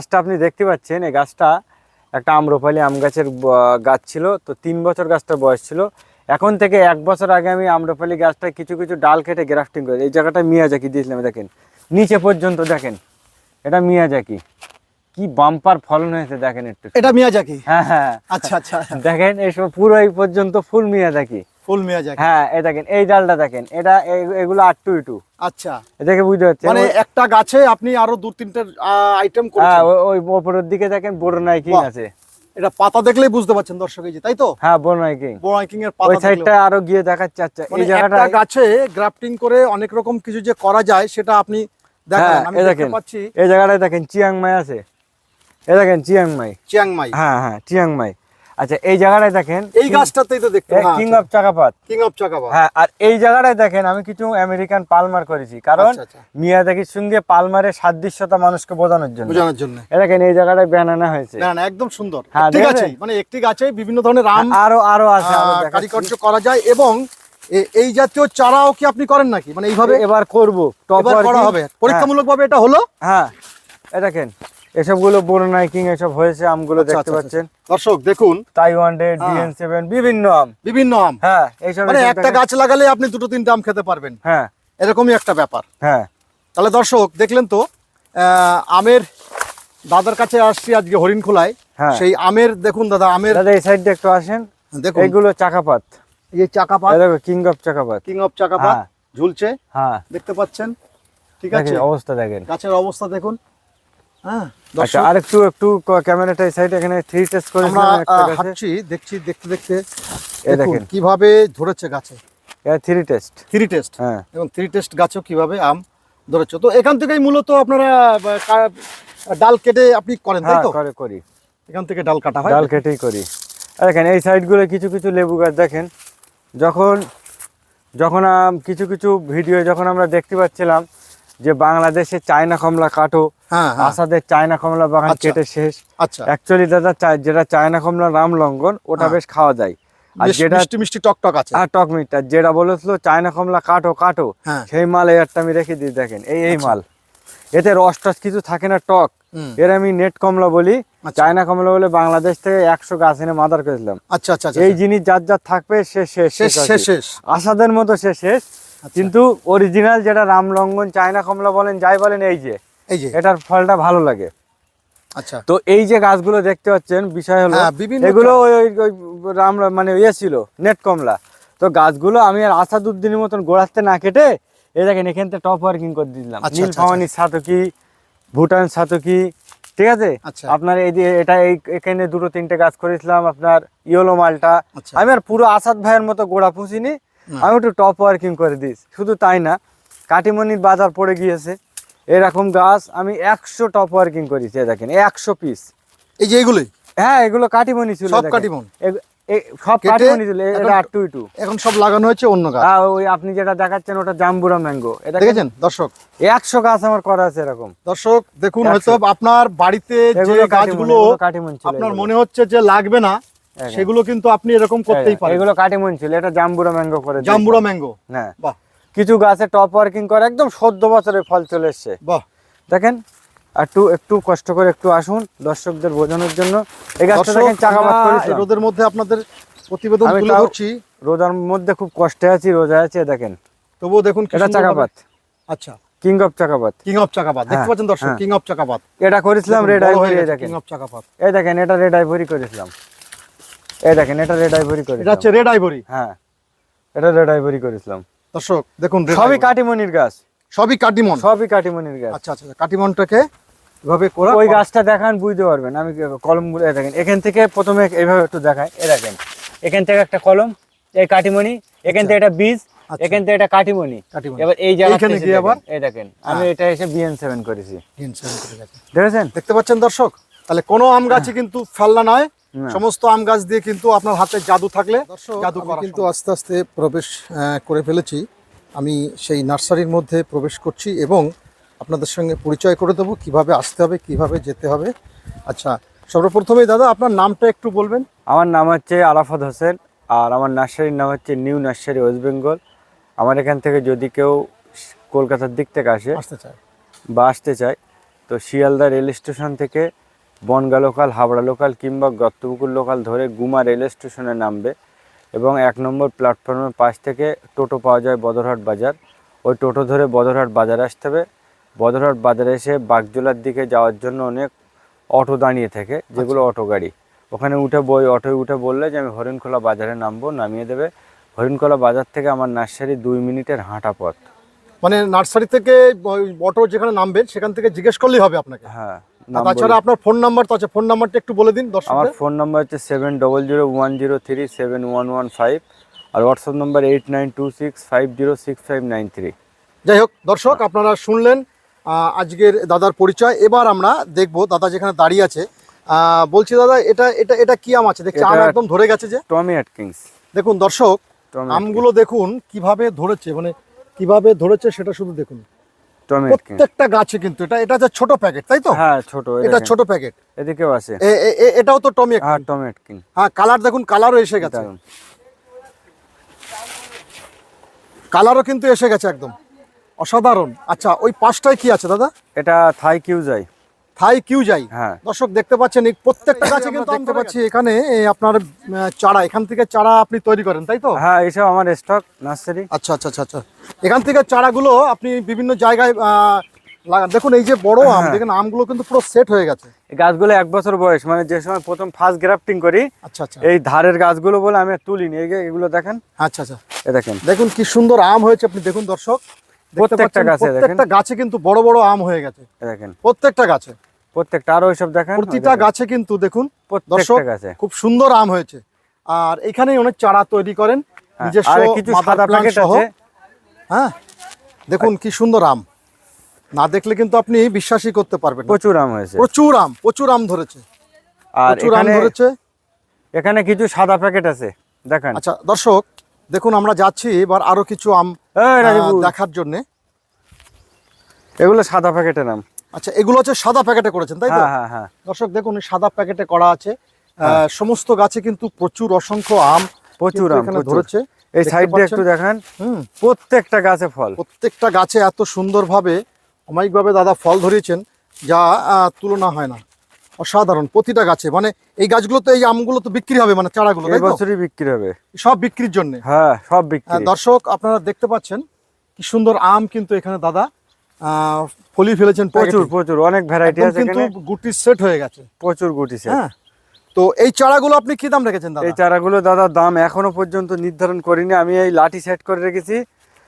গাছটা আপনি দেখতে পাচ্ছেন এই গাছটা একটা আম্রপালি আম গাছের গাছ ছিল। তো তিন বছর গাছটার বয়স ছিল। এখন থেকে এক বছর আগে আমি আম্রপালি গাছটা কিছু কিছু ডাল কেটে গ্রাফটিং করে এই জায়গাটা মিয়াজাকি দিয়েছিলাম দেখেন। নিচে পর্যন্ত দেখেন। এটা মিয়াজাকি। কি বাম্পার ফলন হয়েছে দেখেন একটু। এটা মিয়াজাকি? হ্যাঁ হ্যাঁ। আচ্ছা আচ্ছা। দেখেন এইসব পুরো এই পর্যন্ত ফুল মিয়াজাকি। ফুল মিয়াজাকি হ্যাঁ এই দেখেন এই ডালটা দেখেন এটা এগুলো আটটু ইটু আচ্ছা। এটাকে বুঝতে পারছেন? মানে একটা গাছে আপনি আরও দু তিনটে আইটেম হ্যাঁ ওই- ওই ওপরের দিকে দেখেন বড় নাইকিং আছে। এটা পাতা দেখলেই বুঝতে পারছেন দর্শক এই যে তাই তো? হ্যাঁ বড় নাইকিং। বড় আইকিং এর ওই পাতা দেখলেও- সাইডটা আরও গিয়ে দেখাচ্ছে আচ্ছা মানে এই জায়গাটা একটা গাছে গ্রাফটিং করে অনেক রকম কিছু যে করা যায় সেটা আপনি দেখেন। হ্যাঁ আমি এই দেখতে দেখেন পাচ্ছি। এই জায়গাটায় দেখেন চিয়াংমাই আছে। এই দেখেন চিয়াংমাই। চিয়াংমাই। হ্যাঁ হ্যাঁ চিয়াংমাই। আচ্ছা এই জায়গাটায় দেখেন এই গাছটাতেই তো দেখতে king of Chakapat king of চাকাবা হ্যাঁ আর এই জায়গাটায় দেখেন আমি কিছু আমেরিকান পালমার করেছি। কারণ আচ্ছা, আচ্ছা। মিয়াদাকির সঙ্গে পালমারের সাদৃশ্যতা মানুষকে বোঝানোর জন্য। বোঝানোর জন্য। দেখেন এই জায়গাটায় ব্যানানা হয়েছে। না না একদম সুন্দর। হ্যাঁ, দেখেছেন? গাছেই মানে একটি গাছে বিভিন্ন ধরনের আম আরও আরও আছে আহ, করা যায় এবং এই জাতীয় চারাও কি আপনি করেন নাকি? মানে এইভাবে এবার করব টপ এবার করা হবে। পরীক্ষামূলক ভাবে এটা হলো? হ্যাঁ এ দেখেন। এসবগুলো বড় নাইকিং এসব হয়েছে আমগুলো আচ্ছা, দেখতে আচ্ছা, পাচ্ছেন। দর্শক দেখুন। তাইওয়ান হ্যাঁ। ডিএন সেভেন বিভিন্ন আম। বিভিন্ন আম। হ্যাঁ এইসব মানে একটা গাছ লাগালে আপনি দুটো তিনটা আম খেতে পারবেন। হ্যাঁ। এরকমই একটা ব্যাপার। হ্যাঁ। তাহলে দর্শক দেখলেন তো আমের দাদার কাছে আসছি আজকে হরিণখোলায়। হ্যাঁ। সেই আমের দেখুন দাদা আমের দাদা এই সাইডে একটু আসেন। দেখুন। এইগুলো চাকাপাত। এই চাকাপাত। দেখো king of Chakapat. King of Chakapat. হ্যাঁ। ঝুলছে। হ্যাঁ। দেখতে পাচ্ছেন? ঠিক আছে। অবস্থা দেখেন। গাছের অবস্থা দেখুন। আচ্ছা দর্শক আর একটু একটু ক্যামেরাটা এই সাইড এখানে থ্রি টেস্ট আমরা আহ, গাছে হাঁটছি দেখছি দেখতে দেখতে। এই দেখুন। কীভাবে ধরেছে গাছে। থ্রি টেস্ট থ্রি টেস্ট হ্যাঁ। এবং থ্রি টেস্ট গাছও কীভাবে আম ধরেছে। তো এখান থেকেই মূলত আপনারা ডাল কেটে আপনি করেন তাই হ্যাঁ তো? করে করি। এখান থেকে ডাল কাটা হয়। ডাল কেটেই করি। দেখেন এই সাইডগুলো কিছু কিছু লেবু গাছ দেখেন। যখন যখন আম- কিছু কিছু ভিডিও যখন আমরা দেখতে পাচ্ছিলাম যে বাংলাদেশে চায়না কমলা কাটো হ্যাঁ হ্যাঁ। আসাদের চায়না কমলা বাগান আচ্ছা। কেটে শেষ। আচ্ছা। অ্যাকচুয়ালি দাদা যেটা চায়না কমলা রাম লঙ্ঘন ওটা হ্যাঁ। বেশ খাওয়া যায়। আর যেটা মিষ্টি মিষ্টি টক টক আছে আর টক যেটা বলেছিল চায়না কমলা কাটো কাটো সেই মাল এই আমি রেখে দিই দেখেন। এই এই আচ্ছা। মাল। এতে রস টস কিছু থাকে না টক। এর আমি নেট কমলা বলি। আচ্ছা। চায়না কমলা বলে বাংলাদেশ থেকে একশো গাছ এনে মাদার করেছিলাম। আচ্ছা আচ্ছা আচ্ছা এই জিনিস যার যার থাকবে সে শেষ শেষ আসাদের মতো সে শেষ। আচ্ছা। কিন্তু অরিজিনাল যেটা রামলঙ্গন চায়না কমলা বলেন যাই বলেন এই যে এই যে। এটার ফলটা ভালো লাগে। আচ্ছা। তো এই যে গাছগুলো দেখতে পাচ্ছেন বিষয় হলো হ্যাঁ, এগুলো রাম মানে ইয়ে ছিল নেট কমলা। তো গাছগুলো আমি আর আসাদুদ্দিনের মতন গোড়াতে না কেটে এই দেখেন এখান থেকে টপ ওয়ার্কিং করে দিলাম। আচ্ছা, নীল আচ্ছা, ফাওয়ানি সাতকি ভুটান সাতকি ঠিক আছে? আচ্ছা। আপনার এই যে এটা এই এখানে দুটো তিনটে গাছ করেছিলাম আপনার ইয়েলো মালটা। আচ্ছা। আমি আর পুরো আসাদ ভাইয়ের মতো গোড়া পুষিনি। আমি একটু টপ ওয়ার্কিং করে দিস শুধু তাই না কাটিমনির বাজার পড়ে গিয়েছে। এরকম গাছ আমি একশো টপ ওয়ার্কিং করেছি দেখেন একশো পিস এই যে এগুলোই? হ্যাঁ এগুলো কাটিমনি ছিল সব কাটিমন? সব কাটিমনি ছিল এটা আটটু ইটু এখন সব লাগানো হচ্ছে অন্য গাছ? হ্যাঁ ওই আপনি যেটা দেখাচ্ছেন ওটা জাম্বুরা ম্যাঙ্গো এটা দেখেছেন? দর্শক। একশো গাছ আমার করা আছে এরকম। দর্শক দেখুন হয়তো আপনার বাড়িতে যে গাছগুলো আপনার মনে হচ্ছে যে লাগবে না। সেগুলো কিন্তু আপনি এরকম করতেই পারেন। এগুলো কাটিমন ছিল এটা জাম্বুরা ম্যাঙ্গো করে। জাম্বুরা ম্যাঙ্গো। হ্যাঁ। বাহ। কিছু গাছে টপ ওয়ার্কিং করে একদম সদ্য বছরের ফল চলে এসছে। বাহ। দেখেন একটু একটু কষ্ট করে একটু আসুন দর্শকদের বোঝানোর জন্য। এই গাছটা দেখেন এই রোদের মধ্যে আপনাদের প্রতিবেদন তুলে ধরছি। রোজার মধ্যে খুব কষ্টে আছি রোজা আছে দেখেন। তবুও দেখুন এটা চাকাপাত। আচ্ছা। King of Chakapat. King of Chakapat. দেখতে হ্যাঁ, পাচ্ছেন দর্শক হ্যাঁ। King of Chakapat. এটা করেছিলাম রেড আইভরি দেখেন। King of Chakapat. এই দেখেন এটা রেড আইভরি করেছিলাম। এই দেখেন এটা রেড আইভরি এটা হচ্ছে রেড আইভরি হ্যাঁ এটা রেড আইভরি করেছিলাম। দর্শক দেখুন সবই কাটিমনির গাছ। সবই কাটিমন? সবই কাটিমনির গাছ। আচ্ছা আচ্ছা কাটিমনটাকে এভাবে করা ওই গাছটা দেখান বুঝতে পারবেন। আমি কলম দেখেন এখান থেকে প্রথমে এইভাবে একটু দেখাই। এ দেখেন এখান থেকে একটা কলম এই কাটিমনি এখান থেকে একটা বীজ আচ্ছা। এখান থেকে একটা কাটিমনি। এবার এই জায়গা গিয়ে আবার? এই দেখেন আমি এটা এসে বিএন সেভেন করেছি। করে গেছে। দেখেছেন? দেখতে পাচ্ছেন দর্শক? তাহলে কোনো আম গাছই কিন্তু ফেলনা নয়। সমস্ত আম গাছ দিয়ে কিন্তু আপনার হাতে জাদু থাকলে জাদু করা কিন্তু আস্তে আস্তে প্রবেশ করে ফেলেছি। আমি সেই নার্সারির মধ্যে প্রবেশ করছি এবং আপনাদের সঙ্গে পরিচয় করে দেবো কীভাবে আসতে হবে কীভাবে যেতে হবে। আচ্ছা সর্বপ্রথমেই দাদা আপনার নামটা একটু বলবেন। আমার নাম হচ্ছে আরাফাত হোসেন আর আমার নার্সারির নাম হচ্ছে নিউ নার্সারি ওয়েস্ট বেঙ্গল। আমার এখান থেকে যদি কেউ কলকাতার দিক থেকে আসে আসতে চায়। বা আসতে চায় তো শিয়ালদা রেল স্টেশন থেকে বনগা লোকাল হাওড়া লোকাল কিংবা গর্তপুকুর লোকাল ধরে গুমা রেল স্টেশনে নামবে এবং এক নম্বর প্ল্যাটফর্মের পাশ থেকে টোটো পাওয়া যায় বদরহাট বাজার। ওই টোটো ধরে বদরহাট বাজার আসতে হবে। বদরহাট বাজারে এসে বাগজোলার দিকে যাওয়ার জন্য অনেক অটো দাঁড়িয়ে থাকে যেগুলো অটো গাড়ি। ওখানে উঠে বই অটোয় উঠে বললে যে আমি হরিণখোলা বাজারে নামবো নামিয়ে দেবে। হরিণখোলা বাজার থেকে আমার নার্সারি দুই মিনিটের হাঁটা পথ। মানে নার্সারি থেকে অটো যেখানে নামবেন সেখান থেকে জিজ্ঞেস করলেই হবে আপনাকে? হ্যাঁ। তাছাড়া আপনার ফোন নাম্বার তো আছে ফোন নাম্বারটা একটু বলে দিন আমার ফোন নাম্বার হচ্ছে seven double zero one zero three seven one one five আর WhatsApp number eight nine two six five zero six five nine three. যাই হোক দর্শক আপনারা শুনলেন আজকের দাদার পরিচয়। এবার আমরা দেখব দাদা যেখানে দাঁড়িয়ে আছে। আহ, বলছি দাদা এটা এটা এটা কি আম আছে? দেখছি আম একদম ধরে গেছে যে। টমি অ্যাটকিংস দেখুন দর্শক আমগুলো দেখুন কীভাবে ধরেছে মানে কীভাবে ধরেছে সেটা শুধু দেখুন। প্রত্যেকটা গাছে কিন্তু এটা এটা ছোট প্যাকেট তাই তো? হ্যাঁ ছোট এটা ছোট প্যাকেট। এদিকেও আছে। এটাও তো টমেট হ্যাঁ টমি অ্যাটকিন হ্যাঁ কালার দেখুন কালারও এসে গেছে। কালারও কিন্তু এসে গেছে একদম। অসাধারণ। আচ্ছা ওই পাঁচটায় কি আছে দাদা? এটা থাই কিউজাই। থাই কিউ যাই। হ্যাঁ। দর্শক দেখতে পাচ্ছেন প্রত্যেকটা গাছে কিন্তু দেখতে পাচ্ছি এখানে আপনার চারা। এখান থেকে চারা আপনি তৈরি করেন তাই তো? হ্যাঁ এইসব আমার স্টক নার্সারি আচ্ছা আচ্ছা আচ্ছা আচ্ছা। এখান থেকে চারাগুলো আপনি বিভিন্ন জায়গায় লাগান দেখুন এই যে বড় আম হ্যাঁ। দেখেন আমগুলো কিন্তু পুরো সেট হয়ে গেছে। গাছগুলো এক বছর বয়স মানে যে সময় প্রথম ফার্স্ট গ্রাফটিং করি আচ্ছা আচ্ছা। এই ধারের গাছগুলো বলে আমি তুলিনি। এগুলো দেখেন। আচ্ছা আচ্ছা। দেখেন। দেখুন কি সুন্দর আম হয়েছে আপনি দেখুন দর্শক। প্রত্যেকটা গাছে প্রত্যেকটা গাছে কিন্তু বড় বড় আম হয়ে গেছে। দেখেন। প্রত্যেকটা গাছে। প্রত্যেকটা আরও ওইসব দেখেন। প্রতিটা গাছে কিন্তু দেখুন দর্শক গাছে। খুব সুন্দর আম হয়েছে। আর এখানেই অনেক চারা তৈরি করেন হ্যাঁ, নিজস্ব কিছু সাদা প্যাকেট আছে। হ্যাঁ দেখুন কি সুন্দর আম। না দেখলে কিন্তু আপনি বিশ্বাসই করতে পারবেন প্রচুর আম হয়েছে। প্রচুর আম প্রচুর আম ধরেছে। আর প্রচুর আম এখানে ধরেছে। এখানে কিছু সাদা প্যাকেট আছে। দেখেন। আচ্ছা দর্শক দেখুন আমরা যাচ্ছি এবার আরও কিছু আম দেখার জন্য। এগুলো সাদা প্যাকেটের আম আচ্ছা এগুলো হচ্ছে সাদা প্যাকেটে করেছেন তাই তো? হ্যাঁ হ্যাঁ হ্যাঁ। দর্শক দেখুন সাদা প্যাকেটে করা আছে। আহ, সমস্ত গাছে কিন্তু প্রচুর অসংখ্য আম প্রচুর আম ধরেছে। এই দেখতে সাইড দিয়ে একটু দেখেন। হুম। প্রত্যেকটা গাছে ফল। প্রত্যেকটা গাছে এত সুন্দরভাবে অমায়িকভাবে দাদা ফল ধরিয়েছেন যা তুলনা হয় না। অসাধারণ প্রতিটা গাছে। মানে এই গাছগুলো তো এই আমগুলো তো বিক্রি হবে মানে চারাগুলো এই বছরই বিক্রি হবে। সব বিক্রির জন্য? হ্যাঁ সব বিক্রি। দর্শক আপনারা দেখতে পাচ্ছেন কি সুন্দর আম কিন্তু এখানে দাদা ফলিয়ে ফেলেছেন প্রচুর প্রচুর অনেক ভ্যারাইটি আছে কিন্তু গুটি সেট হয়ে গেছে। প্রচুর গুটিছে হ্যাঁ তো এই চারাগুলো আপনি কি দাম রেখেছেন দাদা? এই চারাগুলো দাদা দাম এখনও পর্যন্ত নির্ধারণ করিনি। আমি এই লাঠি সেট করে রেখেছি।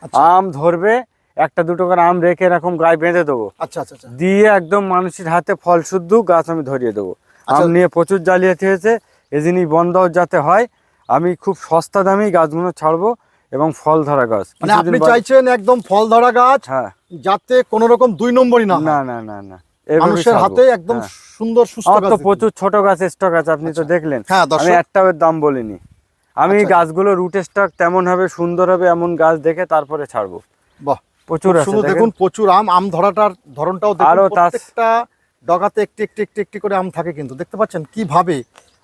আচ্ছা। আম ধরবে একটা দুটো করে আম রেখে এরকম গায়ে বেঁধে দেবো। আচ্ছা আচ্ছা আচ্ছা। দিয়ে একদম মানুষের হাতে ফল শুদ্ধ গাছ আমি ধরিয়ে দেবো। আচ্ছা। আম নিয়ে প্রচুর জালিয়াতি হয়েছে এই জিনিস বন্ধ যাতে হয় আমি খুব সস্তা দামেই গাছগুলো ছাড়বো এবং ফল ধরা গাছ। মানে আপনি চাইছেন একদম ফল ধরা গাছ হ্যাঁ। যাতে কোনো রকম দুই নম্বরই না না না না না। মানুষের হাতে একদম হ্যাঁ। সুন্দর সুস্থ গাছ তো প্রচুর ছোট গাছ স্টক আছে আপনি তো দেখলেন। হ্যাঁ আমি একটাও দাম বলিনি। আমি আচ্ছা। গাছগুলো রুট স্টক তেমন হবে সুন্দর হবে এমন গাছ দেখে তারপরে ছাড়বো। বাহ। প্রচুর সুন্দর দেখুন। প্রচুর আম আম ধরাটার ধরনটাও দেখুন প্রত্যেকটা ডগাতে একটি একটি একটি একটি করে আম থাকে কিন্তু। দেখতে পাচ্ছেন কীভাবে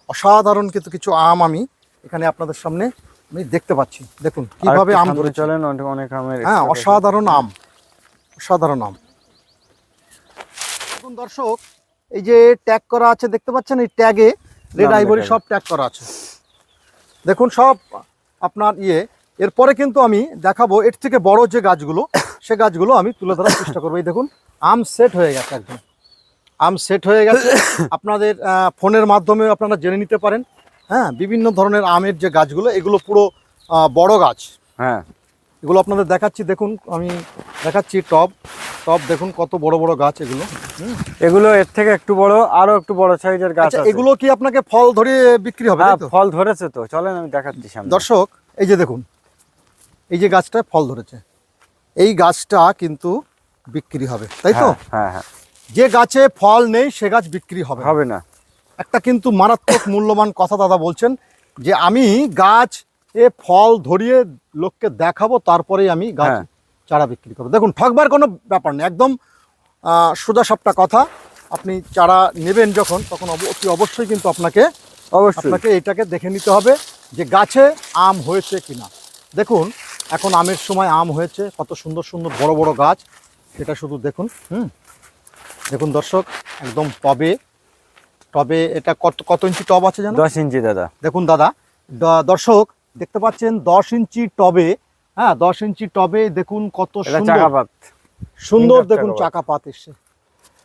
অসাধারণ কিন্তু কিছু আম আমি এখানে আপনাদের সামনে আমি দেখতে পাচ্ছি। দেখুন কীভাবে আম ধরেছে। চলেন অনেক আমের হ্যাঁ অসাধারণ আম অসাধারণ আম। দেখুন দর্শক এই যে ট্যাগ করা আছে দেখতে পাচ্ছেন এই ট্যাগে রেড আইভরি সব ট্যাগ করা আছে। দেখুন সব আপনার ইয়ে এরপরে কিন্তু আমি দেখাবো এর থেকে বড় যে গাছগুলো সে গাছগুলো আমি তুলে ধরার চেষ্টা করব। এই দেখুন আম সেট হয়ে গেছে একদম। আম সেট হয়ে গেছে। আপনাদের ফোনের মাধ্যমে আপনারা জেনে নিতে পারেন। হ্যাঁ বিভিন্ন ধরনের আমের যে গাছগুলো এগুলো পুরো বড় গাছ। হ্যাঁ। এগুলো আপনাদের দেখাচ্ছি দেখুন আমি দেখাচ্ছি টব টব দেখুন কত বড় বড় গাছ এগুলো। এগুলো এর থেকে একটু বড় আরও একটু বড় সাইজের গাছ আচ্ছা এগুলো কি আপনাকে ফল ধরে বিক্রি হবে হ্যাঁ ফল ধরেছে তো চলেন আমি দেখাচ্ছি দর্শক এই যে দেখুন এই যে গাছটা ফল ধরেছে এই গাছটা কিন্তু বিক্রি হবে তাই তো? হ্যাঁ, হ্যাঁ হ্যাঁ। যে গাছে ফল নেই সে গাছ বিক্রি হবে না। হবে না। একটা কিন্তু মারাত্মক মূল্যবান কথা দাদা বলছেন যে আমি গাছ এ ফল ধরিয়ে লোককে দেখাবো তারপরেই আমি গাছ হ্যাঁ। চারা বিক্রি করব। দেখুন ঠকবার কোনো ব্যাপার নেই একদম সোজা সাপটা কথা। আপনি চারা নেবেন যখন তখন অতি অবশ্যই কিন্তু আপনাকে অবশ্যই। আপনাকে এটাকে দেখে নিতে হবে যে গাছে আম হয়েছে কিনা। দেখুন এখন আমের সময় আম হয়েছে কত সুন্দর সুন্দর বড় বড় গাছ এটা শুধু দেখুন হুম? দেখুন দর্শক একদম টবে টবে এটা কত কত ইঞ্চি টব আছে জানো? দশ ইঞ্চি দাদা। দেখুন দাদা দর্শক দেখতে পাচ্ছেন দশ ইঞ্চি টবে হ্যাঁ দশ ইঞ্চি টবে দেখুন কত সুন্দর। সুন্দর দেখুন চাকাপাত। চাকা পাত এসছে।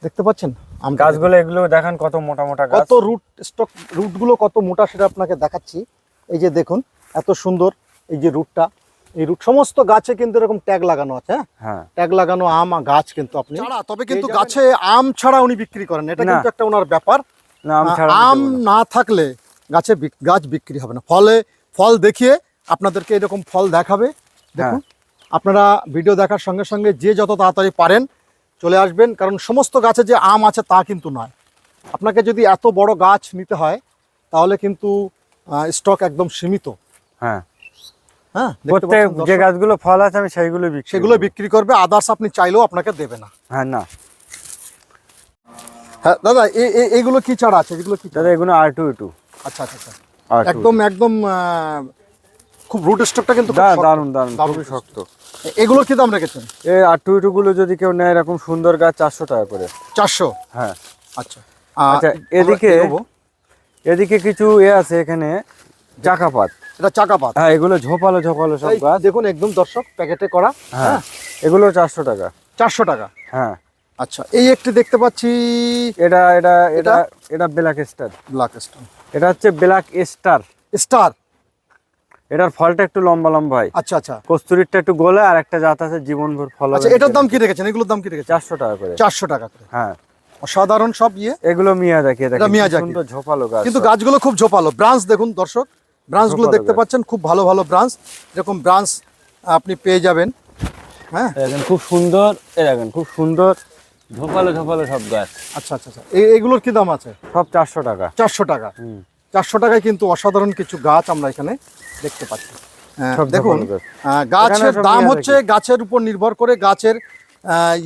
দেখতে পাচ্ছেন? আম গাছগুলো এগুলো দেখান কত মোটা মোটা কত রুট স্টক রুটগুলো কত মোটা সেটা আপনাকে দেখাচ্ছি। এই যে দেখুন এত সুন্দর এই যে রুটটা। এই রুট সমস্ত গাছে কিন্তু এরকম ট্যাগ লাগানো আছে হ্যাঁ? হ্যাঁ। ট্যাগ লাগানো আম গাছ কিন্তু আপনি তবে কিন্তু গাছে আম ছাড়া উনি বিক্রি করেন এটা কিন্তু একটা ওনার ব্যাপার। আম না। থাকলে গাছে গাছ বিক্রি হবে না। ফলে ফল দেখিয়ে আপনাদেরকে এরকম ফল দেখাবে। দেখুন আপনারা ভিডিও দেখার সঙ্গে সঙ্গে যে যত তাড়াতাড়ি পারেন চলে আসবেন কারণ সমস্ত গাছে যে আম আছে তা কিন্তু নয়। আপনাকে যদি এত বড় গাছ নিতে হয় তাহলে কিন্তু স্টক একদম সীমিত। হ্যাঁ। হ্যাঁ প্রত্যেক যে গাছগুলো ফল আছে আমি সেইগুলো বিক্রি সেগুলো বিক্রি করবে আদার্স আপনি চাইলেও আপনাকে দেবে না। হ্যাঁ না। হ্যাঁ দাদা এগুলো কি চারা আছে? এগুলো কি দাদা এগুলো আর টু টু আচ্ছা আচ্ছা আচ্ছা। একদম একদম খুব রুট স্টকটা কিন্তু দারুণ দারুণ খুবই শক্ত। এগুলো কি দাম রেখেছেন? এই আর টু টু গুলো যদি কেউ নেয় এরকম সুন্দর গাছ চারশো টাকা করে। চারশো? হ্যাঁ। আচ্ছা। আচ্ছা, এদিকে- এদিকে কিছু এ আছে এখানে চাকাপাত। এটা চাকাপাত। হ্যাঁ এগুলো ঝোপালো ঝোপালো সব গাছ। দেখুন একদম দর্শক প্যাকেটে করা। হ্যাঁ এগুলো চারশো টাকা। চারশো টাকা? হ্যাঁ। আচ্ছা এই একটি দেখতে পাচ্ছি। এটা এটা এটা? এটা ব্ল্যাক স্টার ব্ল্যাক স্টোন এটা হচ্ছে ব্ল্যাক স্টার স্টার এটার ফলটা একটু লম্বা লম্বা হয়। আচ্ছা আচ্ছা। কস্তুরিটা একটু গোলে আর একটা জাত আছে জীবনভর ফল হবে আচ্ছা এটার দাম কি রেখেছেন? এগুলোর দাম কি রেখেছেন? চারশো টাকা করে। চারশো টাকা করে। হ্যাঁ। অসাধারণ সব ইয়ে। এগুলো মিয়াজাকি এটা মিয়াজাকি। ঝোপালো গাছ কিন্তু গাছগুলো খুব ঝোপালো। ব্রাঞ্চ দেখুন দর্শক। ব্রাঞ্চগুলো দেখতে পাচ্ছেন খুব ভালো ভালো ব্রাঞ্চ। এরকম ব্রাঞ্চ আপনি পেয়ে যাবেন। হ্যাঁ? খুব সুন্দর দেখেন খুব সুন্দর ঝোপালো ঝোপালো সব গাছ। আচ্ছা আচ্ছা আচ্ছা। এগুলোর কি দাম আছে? সব চারশো টাকা। চারশো টাকা। হুম। চারশো টাকায় কিন্তু অসাধারণ কিছু গাছ আমরা এখানে দেখতে পাচ্ছি। হ্যাঁ, দেখুন গাছ। গাছের দাম হচ্ছে গাছের উপর নির্ভর করে গাছের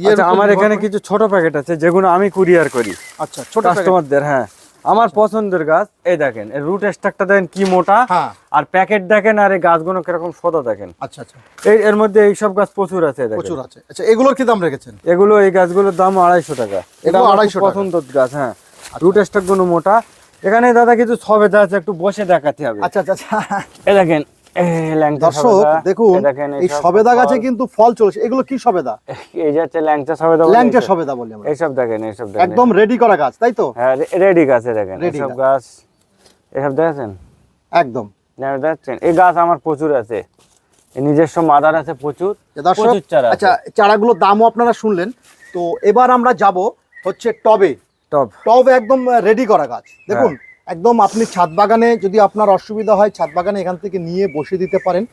আচ্ছা আমার এখানে কিছু ছোট প্যাকেট আছে যেগুলো আমি কুরিয়ার করি। আচ্ছা ছোট। কাস্টমারদের হ্যাঁ। আমার পছন্দের গাছ এই দেখেন এর রুট স্ট্রাকটা দেখেন কি মোটা হ্যাঁ। আর প্যাকেট দেখেন আর এই গাছগুলো কীরকম সদা দেখেন। আচ্ছা আচ্ছা। এই এর মধ্যে এইসব গাছ প্রচুর আছে দেখেন। প্রচুর আছে। আচ্ছা এগুলোর কি দাম রেখেছেন? এগুলো এই গাছগুলোর দাম আড়াইশো টাকা। এটা আড়াইশো পছন্দর 250 পছন্দের গাছ হ্যাঁ। রুট স্ট্রাকগুলো গুলো মোটা। এখানে দাদা কিছু সবেদা আছে একটু বসে দেখাতে হবে। আচ্ছা আচ্ছা আচ্ছা। এই দেখেন এই দর্শক দেখুন এই দেখেন সবেদা গাছে কিন্তু ফল চলেছে। এগুলো কি সবেদা? এই যে হচ্ছে ল্যাংচা সবেদা ল্যাংচা সবেদা বলি আমরা। এইসব দেখেন এইসব দেখেন। একদম রেডি করা গাছ তাই তো? হ্যাঁ রেডি গাছে দেখেন এইসব গাছ। এসব দেখেছেন? একদম। দেখছেন? এই গাছ আমার প্রচুর আছে। নিজস্ব মাদার আছে প্রচুর। প্রচুর চারা আচ্ছা চারাগুলোর দামও আপনারা শুনলেন। তো এবার আমরা যাব হচ্ছে টবে। টব। টব একদম রেডি করা গাছ। দেখুন। একদম আপনি ছাদ বাগানে যদি আপনার অসুবিধা হয় ছাদ বাগানে এখান থেকে নিয়ে বসে দিতে পারেন।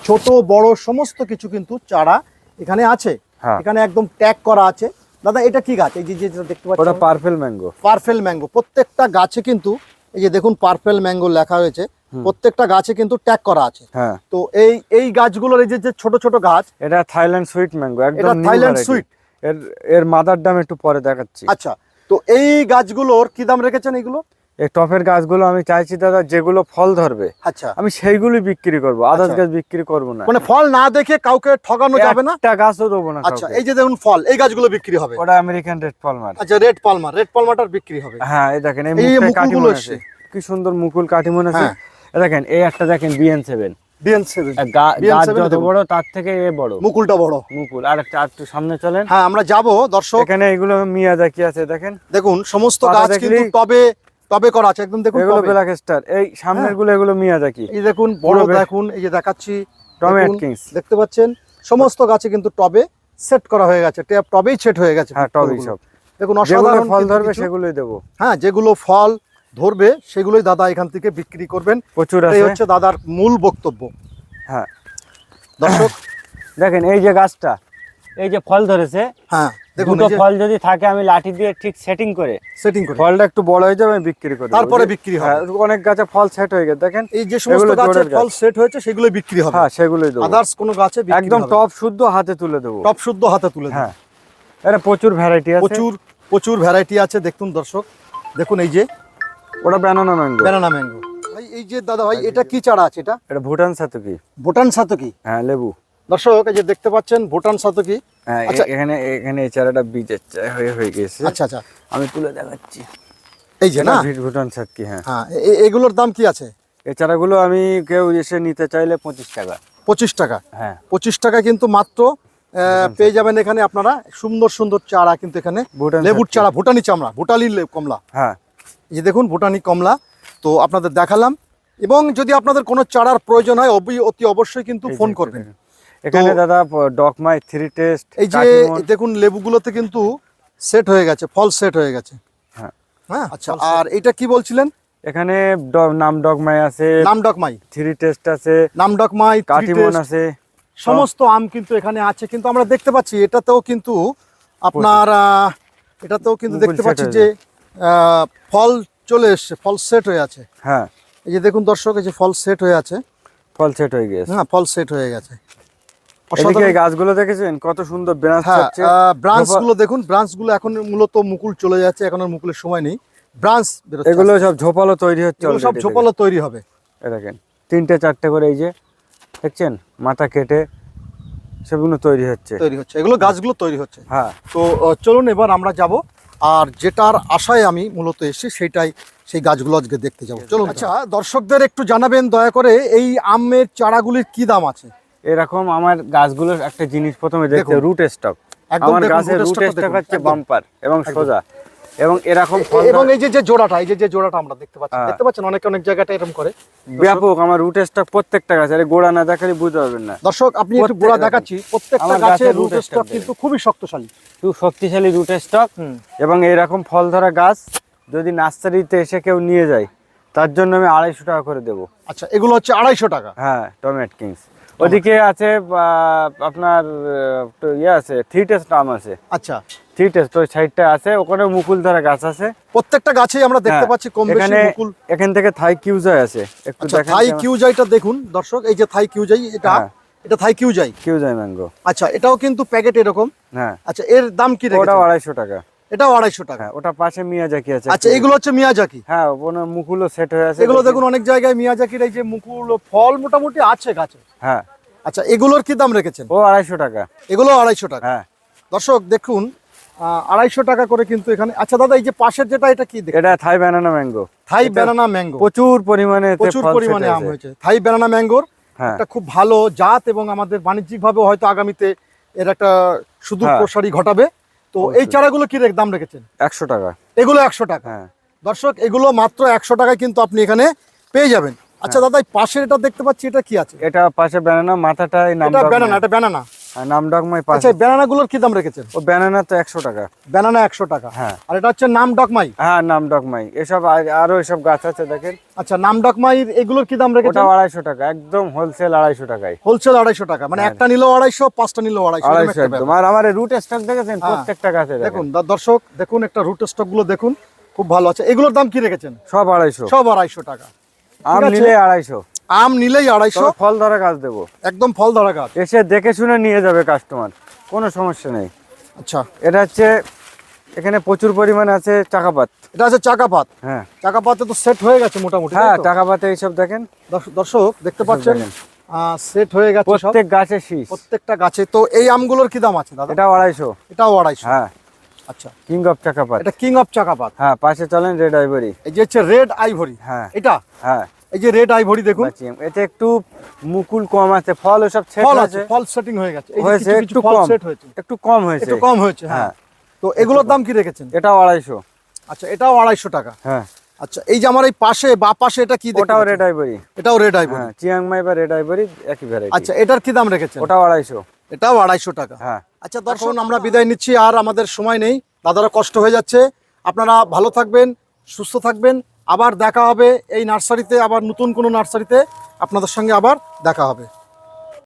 ছোট বড় সমস্ত কিছু কিন্তু চারা এখানে আছে। হ্যাঁ। এখানে একদম ট্যাগ করা আছে। দাদা এটা কি গাছ? এই যে যেটা দেখতে ওটা পাচ্ছেন পার্পেল ম্যাঙ্গো। Purple mango. প্রত্যেকটা গাছে কিন্তু এই যে দেখুন পার্পেল ম্যাঙ্গো লেখা হয়েছে প্রত্যেকটা গাছে কিন্তু ট্যাগ করা আছে। হ্যাঁ। তো এই এই গাছগুলোর এই যে ছোট ছোট গাছ এটা থাইল্যান্ড সুইট ম্যাঙ্গো একদম এটা থাইল্যান্ড সুইট। এর এর মাদার দাম একটু পরে দেখাচ্ছি। আচ্ছা তো এই গাছগুলোর কি দাম রেখেছেন এগুলো? এই টপের গাছগুলো আমি চাইছি দাদা যেগুলো ফল ধরবে আচ্ছা। আমি সেইগুলি বিক্রি করব আদার্স আচ্ছা। গাছ বিক্রি করব না। মানে ফল না দেখে কাউকে ঠকানো যাবে না? একটা গাছও দেবো না আচ্ছা এই যে দেখুন ফল এই গাছগুলো বিক্রি হবে। ওটা আমেরিকান রেড পালমার। আচ্ছা রেড পালমার রেড পালমারটার বিক্রি হবে। হ্যাঁ এই দেখেন এই মুকুলগুলো কি সুন্দর মুকুল কাটিমন আছে। হ্যাঁ। দেখেন এই একটা দেখেন বিএন সেভেন যত। বড় তার থেকে এ বড়। মুকুলটা বড়। মুকুল আর একটা একটু সামনে চলেন। হ্যাঁ আমরা যাব দর্শক। এখানে এগুলো মিয়াজাকি আছে দেখেন। দেখুন সমস্ত গাছ কিন্তু টবে টবে করা আছে একদম দেখুন এগুলো ব্ল্যাক স্টার এই সামনেরগুলো এগুলো মিয়াজাকি এই দেখুন বড় দেখুন এই যে দেখাচ্ছি টমে দেখুন, অ্যাটকিন্স। দেখতে পাচ্ছেন? সমস্ত গাছে কিন্তু টবে সেট করা হয়ে গেছে ট্যাপ টবেই সেট হয়ে গেছে। হ্যাঁ টবই। সব। দেখুন অসাধারণ ফল ধরবে সেগুলোই দেবো। হ্যাঁ যেগুলো ফল ধরবে সেগুলোই দাদা এখান থেকে বিক্রি করবেন। প্রচুর আছে। হচ্ছে দাদার মূল বক্তব্য। হ্যাঁ। দর্শক দেখেন এই যে গাছটা এই যে ফল ধরেছে হ্যাঁ। দুটো ফল যদি থাকে আমি লাঠি দিয়ে ঠিক সেটিং করে সেটিং করে। ফলটা একটু বড় হয়ে যাবে আমি বিক্রি করে তারপরে বিক্রি হবে। হ্যাঁ, অনেক গাছে ফল সেট হয়ে গেছে দেখেন। এই যে সমস্ত গাছ। ফল সেট হয়েছে সেগুলো বিক্রি হবে। হ্যাঁ সেগুলোই দেবো। আদার্স কোনো গাছে বিক্রি একদম টপ শুদ্ধ হাতে তুলে দেবো। টপ শুদ্ধ হাতে তুলে হ্যাঁ। এটা প্রচুর ভ্যারাইটি আছে। প্রচুর প্রচুর ভ্যারাইটি আছে দেখুন দর্শক। দেখুন এই যে। ওটা ব্যানানা ম্যাঙ্গো ব্যানানা ম্যাঙ্গো ভাই এই যে দাদা ভাই এটা কি চারা আছে এটা? এটা ভুটান সাতুকি। ভুটান সাতকি? হ্যাঁ লেবু। দর্শক এই যে দেখতে পাচ্ছেন ভুটান সাতকি। হ্যাঁ আচ্ছা। এখানে এখানে এই চারাটা বীজের চা- হয়ে হয়ে গেছে। আচ্ছা আচ্ছা। আমি তুলে দেখাচ্ছি। এই যে না? ভুটান সাতকি হ্যাঁ। হ্যাঁ এগুলোর দাম কি আছে? এই চারাগুলো আমি কেউ এসে নিতে চাইলে পঁচিশ টাকা। পঁচিশ টাকা? হ্যাঁ। পঁচিশ টাকা কিন্তু মাত্র পেয়ে যাবেন এখানে আপনারা। সুন্দর সুন্দর চারা কিন্তু এখানে। ভুটান লেবুর চারা ভুটানি চামড়া ভুটালি লে- কমলা। হ্যাঁ। এই যে দেখুন ভুটানি কমলা। তো আপনাদের দেখালাম। এবং যদি আপনাদের কোনো চারার প্রয়োজন হয় অতি অবশ্যই কিন্তু ফোন করবেন। এখানে দাদা ডকমাই থ্রি টেস্ট এই যে দেখুন লেবুগুলোতে কিন্তু সেট হয়ে গেছে ফল সেট হয়ে গেছে। হ্যাঁ। হ্যাঁ আচ্ছা আর এটা কি বলছিলেন? এখানে নাম ডগমাই আছে নামডকমাই থ্রি টেস্ট আছে নামডকমাই three কাটিমন আছে সমস্ত আম কিন্তু এখানে আছে কিন্তু আমরা দেখতে পাচ্ছি এটাতেও কিন্তু আপনার এটাতেও কিন্তু দেখতে পাচ্ছি যে আহ, ফল চলে এসছে ফল সেট হয়ে আছে। হ্যাঁ। এই যে দেখুন দর্শক এই যে ফল সেট হয়ে আছে। ফল সেট হয়ে গেছে। হ্যাঁ ফল সেট হয়ে গেছে। এদিকে গাছগুলো দেখেছেন? কত সুন্দর ব্রাঞ্চ হ্যাঁ হচ্ছে। ব্রাঞ্চগুলো দেখুন ব্রাঞ্চগুলো এখন মূলত মুকুল চলে যাচ্ছে এখন আর মুকুলের সময় নেই। ব্রাঞ্চ এগুলো সব ঝোপালো তৈরি হচ্ছে এগুলো সব ঝোপালো তৈরি হবে। দেখেন। তিনটে চারটে করে এই যে দেখছেন? মাথা কেটে সেগুলো তৈরি হচ্ছে। তৈরি হচ্ছে। এগুলো গাছগুলো তৈরি হচ্ছে। হ্যাঁ। তো চলুন এবার আমরা যাব আর যেটার আশায় আমি মূলত এসে সেটাই সেই গাছগুলো আজকে দেখতে যাব। চলুন। আচ্ছা দর্শকদের একটু জানাবেন দয়া করে এই আমের চারাগুলির কি দাম আছে? এরকম আমার গাছগুলোর একটা জিনিস প্রথমে দেখতে। রুট স্টক আমার গাছের রুট স্টক হচ্ছে বাম্পার এবং সোজা। এবং এরকম ফল এবং এই যে যে জোড়াটা এই যে যে জোড়াটা আমরা দেখতে পাচ্ছি হ্যাঁ। দেখতে পাচ্ছেন? অনেক অনেক জায়গাটা এরকম করে। ব্যাপক আমার রুট স্টক প্রত্যেকটা গাছ আরে গোড়া না দেখালে বুঝতে পারবেন না। দর্শক আপনি একটু গোড়া দেখাচ্ছি প্রত্যেকটা গাছের রুট স্টক কিন্তু খুবই শক্তিশালী। খুব শক্তিশালী রুট স্টক। এবং এইরকম ফল ধরা গাছ যদি নার্সারিতে এসে কেউ নিয়ে যায় তার জন্য আমি আড়াইশো টাকা করে দেবো। আচ্ছা এগুলো হচ্ছে আড়াইশো টাকা। হ্যাঁ টমেট কিংস ওদিকে আছে আপনার ইয়ে আছে থ্রি টেস্ট আম আছে। আচ্ছা। থ্রি তো সাইডটা আছে ওখানে মুকুল ধরা গাছ আছে। প্রত্যেকটা গাছেই আমরা দেখতে হ্যাঁ, পাচ্ছি কম বেশি মুকুল। এখান থেকে থাই কিউজাই আছে। একটু আচ্ছা দেখেন থাই কিউজাইটা দেখুন দর্শক এই যে থাই কিউজাই এটা হ্যাঁ। এটা থাই কিউজাই। কিউজাই ম্যাঙ্গো। আচ্ছা এটাও কিন্তু প্যাকেট এরকম। হ্যাঁ। আচ্ছা এর দাম কি রেখেছেন? ওটাও আড়াইশো টাকা। এটাও আড়াইশো টাকা। ওটা পাশে মিয়াজাকি আছে। আচ্ছা এগুলো হচ্ছে মিয়াজাকি? হ্যাঁ ওখানে মুকুলও সেট হয়ে আছে। এগুলো দেখুন অনেক জায়গায় মিয়াজাকির এই যে মুকুল ফল মোটামুটি আছে গাছে। হ্যাঁ। আচ্ছা এগুলোর কি দাম রেখেছেন? ও আড়াইশো টাকা। এগুলো আড়াইশো টাকা। হ্যাঁ। দর্শক দেখুন আড়াইশো টাকা করে কিন্তু এখানে আচ্ছা দাদা এই যে পাশের যেটা এটা কি এটা Thai banana mango Thai banana mango প্রচুর পরিমাণে প্রচুর পরিমাণে আম হয়েছে। থাই ব্যানানা ম্যাঙ্গোর একটা খুব ভালো জাত এবং আমাদের বাণিজ্যিকভাবে হয়তো আগামীতে এর একটা সুদূর। প্রসারী ঘটাবে। তো এই। চারাগুলো কি দাম রেখেছেন? একশো টাকা। এগুলো একশো টাকা। হ্যাঁ। দর্শক এগুলো মাত্র একশো টাকায় কিন্তু আপনি এখানে পেয়ে যাবেন। আচ্ছা হ্যাঁ। দাদা এই পাশের এটা দেখতে পাচ্ছি এটা কি আছে? এটা পাশে ব্যানানা মাথাটাই নাম এটা ব্যানানা এটা ব্যানানা নাম পাশে আচ্ছা ব্যানানা গুলোর কি দাম রেখেছেন? ও ব্যানানা তো একশো টাকা। ব্যানানা একশো টাকা। হ্যাঁ। আর এটা হচ্ছে নাম ডকমাই হ্যাঁ নাম ডগমাই। এসব আরও এসব গাছ আছে দেখেন। আচ্ছা নাম ডকমাই এগুলোর কি দাম রেখেছেন? ওটা আড়াইশো টাকা একদম হোলসেল আড়াইশো টাকায়। হোলসেল আড়াইশো টাকা মানে হ্যাঁ। একটা নিলেও আড়াইশো পাঁচটা নিলেও আড়াইশো আড়াইশো একদম। আর আমার রুট স্টক দেখেছেন? হ্যাঁ। প্রত্যেকটা গাছে দেখুন। দর্শক দেখুন একটা রুট স্টকগুলো দেখুন খুব ভালো আছে। এগুলোর দাম কি রেখেছেন? সব আড়াইশো। সব আড়াইশো টাকা। আম। নিলে আড়াইশো। আম নিলেই আড়াইশো। ফল ধরা গাছ দেবো। একদম ফল ধরা গাছ। এসে দেখে শুনে নিয়ে যাবে কাস্টমার কোনো সমস্যা নেই। আচ্ছা। এটা হচ্ছে এখানে প্রচুর পরিমাণে আছে চাকাপাত। এটা আছে চাকাপাত। হ্যাঁ। চাকাপাতে তো সেট হয়ে গেছে মোটামুটি হ্যাঁ চাকাপাতে এইসব দেখেন। দর্শ- দর্শক দেখতে পাচ্ছেন? সেট হয়ে গেছে প্রত্যেক গাছে শীষ। প্রত্যেকটা গাছে। তো এই আমগুলোর কি দাম আছে দাদা? এটাও আড়াইশো। এটাও আড়াইশো। হ্যাঁ। আচ্ছা। কিং অফ চাকাপাত এটা কিং অফ চাকাপাত হ্যাঁ পাশে চলেন রেড আইভরি এই যে হচ্ছে রেড আইভরি হ্যাঁ। এটা? হ্যাঁ। এই যে রেড আইভরি দেখুন। এতে একটু মুকুল কম আছে ফল ওসব সেট ফল আছে ফল সেটিং হয়ে গেছে। হয়েছে একটু কম। সেট হয়েছে। একটু কম হয়েছে। একটু কম হয়েছে হ্যাঁ। হ্যাঁ। তো এগুলোর দাম কি রেখেছেন? এটাও আড়াইশো। আচ্ছা এটাও আড়াইশো টাকা। হ্যাঁ। আচ্ছা এই যে আমার এই পাশে বা পাশে এটা কি ওটাও? রেড আইভরি এটাও রেড আইভরি হ্যাঁ চিয়াংমাই বা রেড আইভরি একই ভ্যারাইটি আচ্ছা এটার কি দাম রেখেছেন? ওটাও আড়াইশো। এটাও আড়াইশো টাকা। হ্যাঁ। আচ্ছা দর্শক আমরা বিদায় নিচ্ছি আর আমাদের সময় নেই। দাদারা কষ্ট হয়ে যাচ্ছে। আপনারা ভালো থাকবেন সুস্থ থাকবেন। আবার দেখা হবে এই নার্সারিতে আবার নতুন কোনো নার্সারিতে আপনাদের সঙ্গে আবার দেখা হবে।